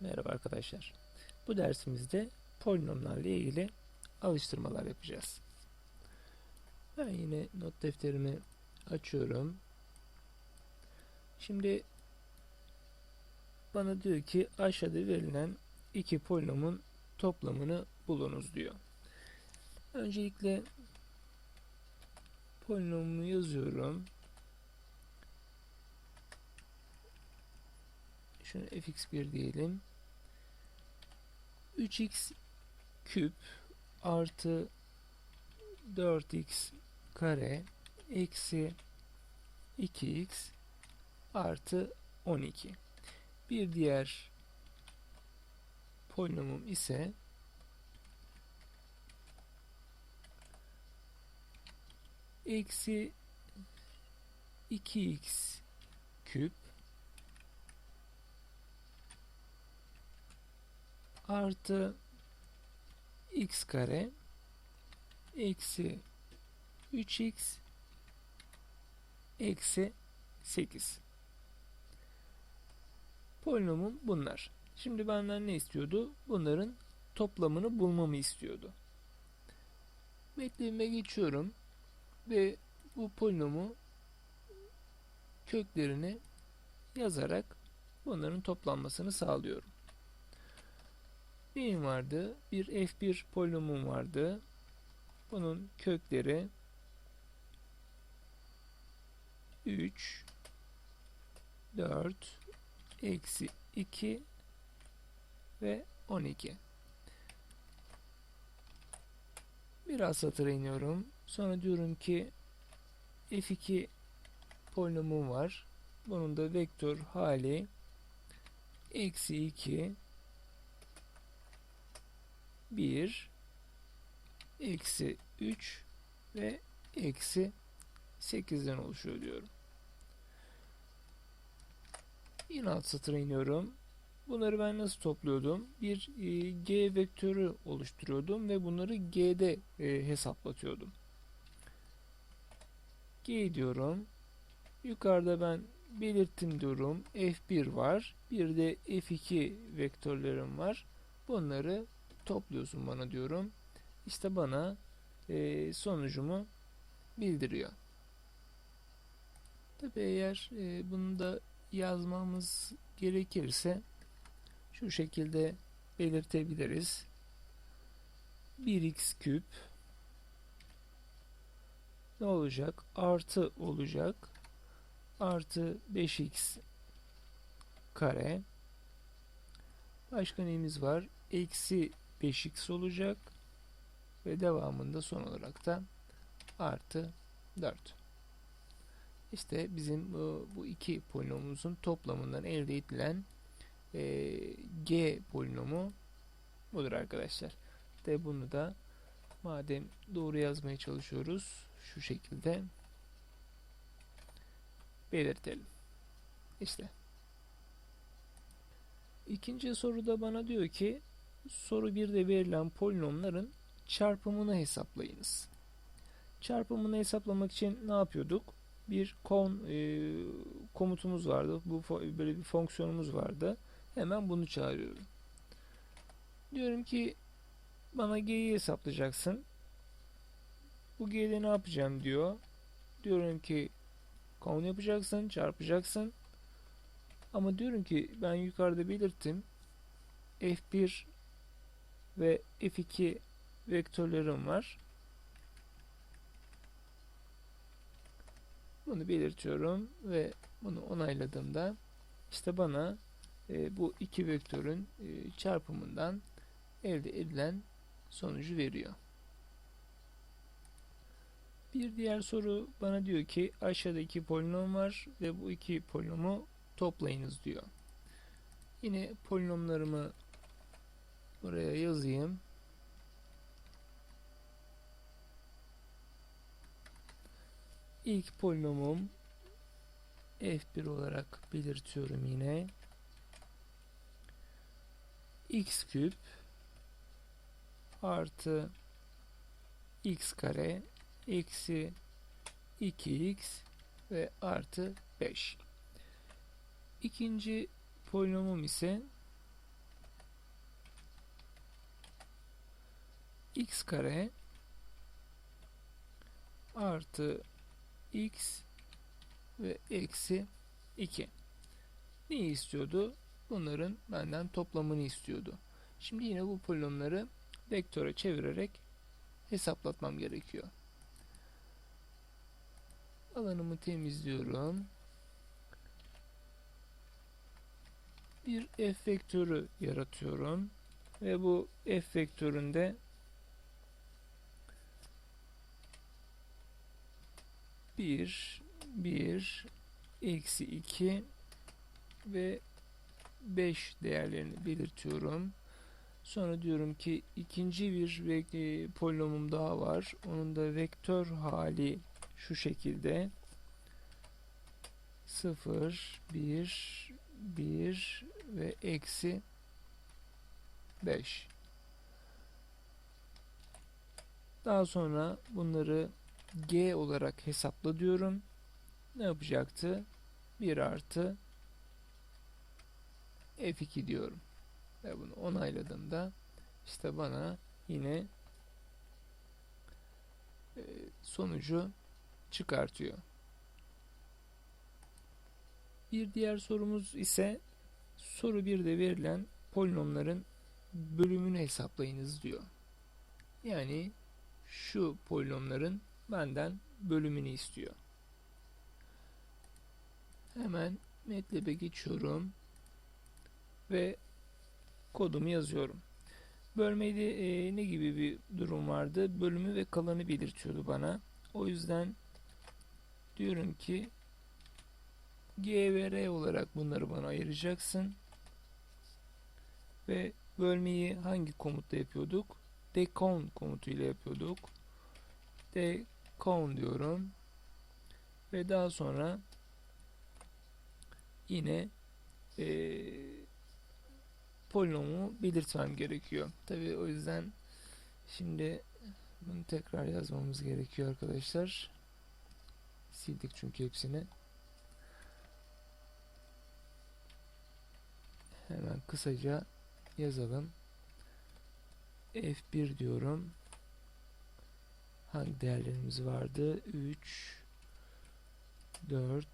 Merhaba arkadaşlar. Bu dersimizde polinomlarla ilgili alıştırmalar yapacağız. Ben yine not defterimi açıyorum. Şimdi bana diyor ki aşağıda verilen iki polinomun toplamını bulunuz diyor. Öncelikle polinomumu yazıyorum. Şunu fx1 diyelim. 3x küp artı 4x kare eksi 2x artı 12. Bir diğer polinomum ise eksi 2x küp artı x kare eksi 3x eksi 8 polinomum bunlar. Şimdi benden ne istiyordu? Bunların toplamını bulmamı istiyordu. Metnime geçiyorum ve bu polinomu köklerini yazarak bunların toplanmasını sağlıyorum. Neyim vardı? Bir f1 polinomum vardı. Bunun kökleri 3 4 eksi 2 ve 12 biraz satıra iniyorum sonra diyorum ki f2 polinomum var bunun da vektör hali eksi 2 1 eksi 3 ve eksi 8'den oluşuyor diyorum. Yine alt satıra iniyorum. Bunları ben nasıl topluyordum? Bir e, g vektörü oluşturuyordum ve bunları g'de e, hesaplatıyordum. g diyorum. Yukarıda ben belirttim diyorum. f1 var. Bir de f2 vektörlerim var. Bunları topluyorsun bana diyorum. İşte bana e, sonucumu bildiriyor. Tabi eğer e, bunu da yazmamız gerekirse şu şekilde belirtebiliriz. 1x küp ne olacak? Artı olacak. Artı 5x kare. Başka neyimiz var? Eksi 5x olacak. Ve devamında son olarak da artı 4. İşte bizim bu, bu iki polinomumuzun toplamından elde edilen e, g polinomu budur arkadaşlar. De bunu da madem doğru yazmaya çalışıyoruz şu şekilde belirtelim. İşte. İkinci soruda bana diyor ki soru 1'de verilen polinomların çarpımını hesaplayınız. Çarpımını hesaplamak için ne yapıyorduk? Bir kon e, komutumuz vardı. Bu böyle bir fonksiyonumuz vardı. Hemen bunu çağırıyorum. Diyorum ki bana g'yi hesaplayacaksın. Bu g'de ne yapacağım diyor. Diyorum ki kon yapacaksın, çarpacaksın. Ama diyorum ki ben yukarıda belirttim. F1 ve F2 vektörlerim var. Bunu belirtiyorum ve bunu onayladığımda işte bana e, bu iki vektörün e, çarpımından elde edilen sonucu veriyor. Bir diğer soru bana diyor ki aşağıda iki polinom var ve bu iki polinomu toplayınız diyor. Yine polinomlarımı buraya yazayım. İlk polinomum f1 olarak belirtiyorum yine. x küp artı x kare eksi 2x ve artı 5. İkinci polinomum ise x kare artı x ve eksi 2. Neyi istiyordu? Bunların benden toplamını istiyordu. Şimdi yine bu polinomları vektöre çevirerek hesaplatmam gerekiyor. Alanımı temizliyorum. Bir f vektörü yaratıyorum. Ve bu f vektöründe bir, bir, eksi iki ve 5 değerlerini belirtiyorum. Sonra diyorum ki ikinci bir e, polinomum daha var. Onun da vektör hali şu şekilde. 0, 1, 1 ve eksi 5. Daha sonra bunları g olarak hesapla diyorum. Ne yapacaktı? 1 artı F2 diyorum. Ve bunu onayladığımda işte bana yine e, sonucu çıkartıyor. Bir diğer sorumuz ise soru 1'de verilen polinomların bölümünü hesaplayınız diyor. Yani şu polinomların benden bölümünü istiyor. Hemen MATLAB'e geçiyorum ve kodumu yazıyorum. Bölmede e, ne gibi bir durum vardı? Bölümü ve kalanı belirtiyordu bana. O yüzden diyorum ki G ve R olarak bunları bana ayıracaksın. Ve bölmeyi hangi komutla yapıyorduk? Decount komutuyla yapıyorduk. Decount diyorum. Ve daha sonra yine eee polinomu belirtmem gerekiyor. Tabi o yüzden şimdi bunu tekrar yazmamız gerekiyor arkadaşlar. Sildik çünkü hepsini. Hemen kısaca yazalım. F1 diyorum. Hangi değerlerimiz vardı? 3 4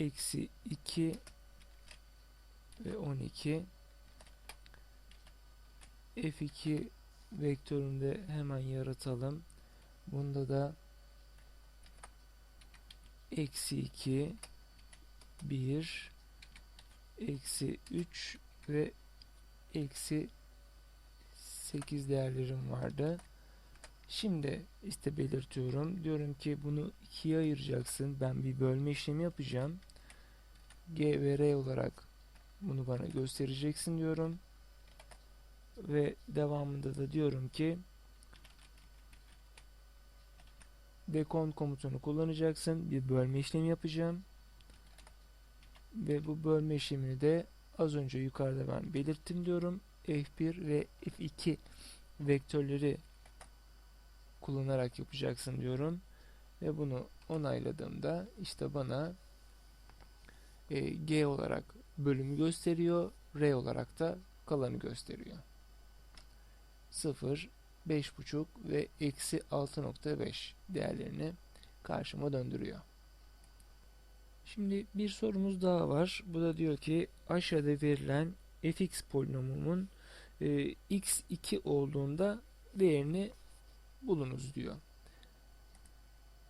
eksi 2 ve 12 F2 vektöründe hemen yaratalım. Bunda da eksi 2 1 eksi 3 ve eksi 8 değerlerim vardı. Şimdi işte belirtiyorum. Diyorum ki bunu ikiye ayıracaksın. Ben bir bölme işlemi yapacağım. G ve R olarak bunu bana göstereceksin diyorum ve devamında da diyorum ki decount komutunu kullanacaksın. Bir bölme işlemi yapacağım. Ve bu bölme işlemini de az önce yukarıda ben belirttim diyorum. F1 ve F2 vektörleri kullanarak yapacaksın diyorum. Ve bunu onayladığımda işte bana e, G olarak bölümü gösteriyor. R olarak da kalanı gösteriyor. 0, 5.5 ve eksi 6.5 değerlerini karşıma döndürüyor. Şimdi bir sorumuz daha var. Bu da diyor ki aşağıda verilen fx polinomumun e, x2 olduğunda değerini bulunuz diyor.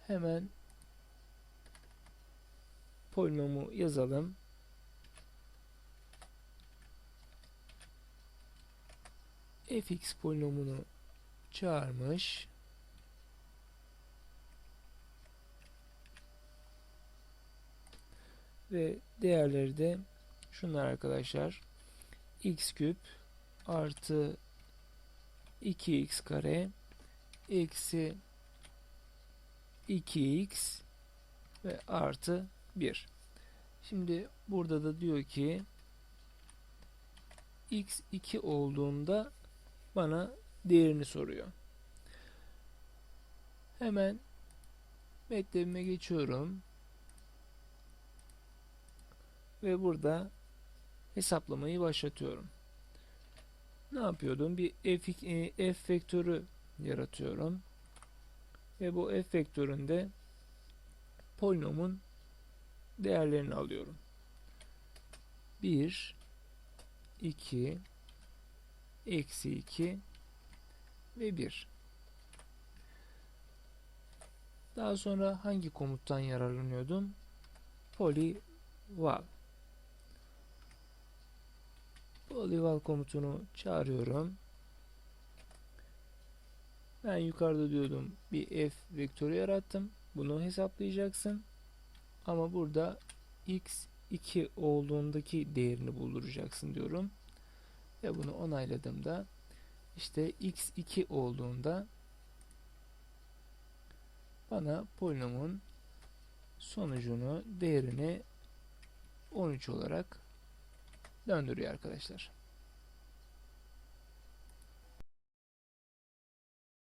Hemen polinomu yazalım. fx polinomunu çağırmış. Ve değerleri de şunlar arkadaşlar. x küp artı 2x kare eksi 2x ve artı 1. Şimdi burada da diyor ki x 2 olduğunda bana değerini soruyor. Hemen MATLAB'ime geçiyorum. Ve burada hesaplamayı başlatıyorum. ne yapıyordum? Bir f, e, f vektörü yaratıyorum. Ve bu f vektöründe polinomun değerlerini alıyorum. 1 2 eksi 2 ve 1 daha sonra hangi komuttan yararlanıyordum? Polyval Polyval komutunu çağırıyorum. Ben yukarıda diyordum bir f vektörü yarattım. Bunu hesaplayacaksın. Ama burada x2 olduğundaki değerini bulduracaksın diyorum. Ve bunu onayladığımda işte x2 olduğunda bana polinomun sonucunu değerini 13 olarak döndürüyor arkadaşlar.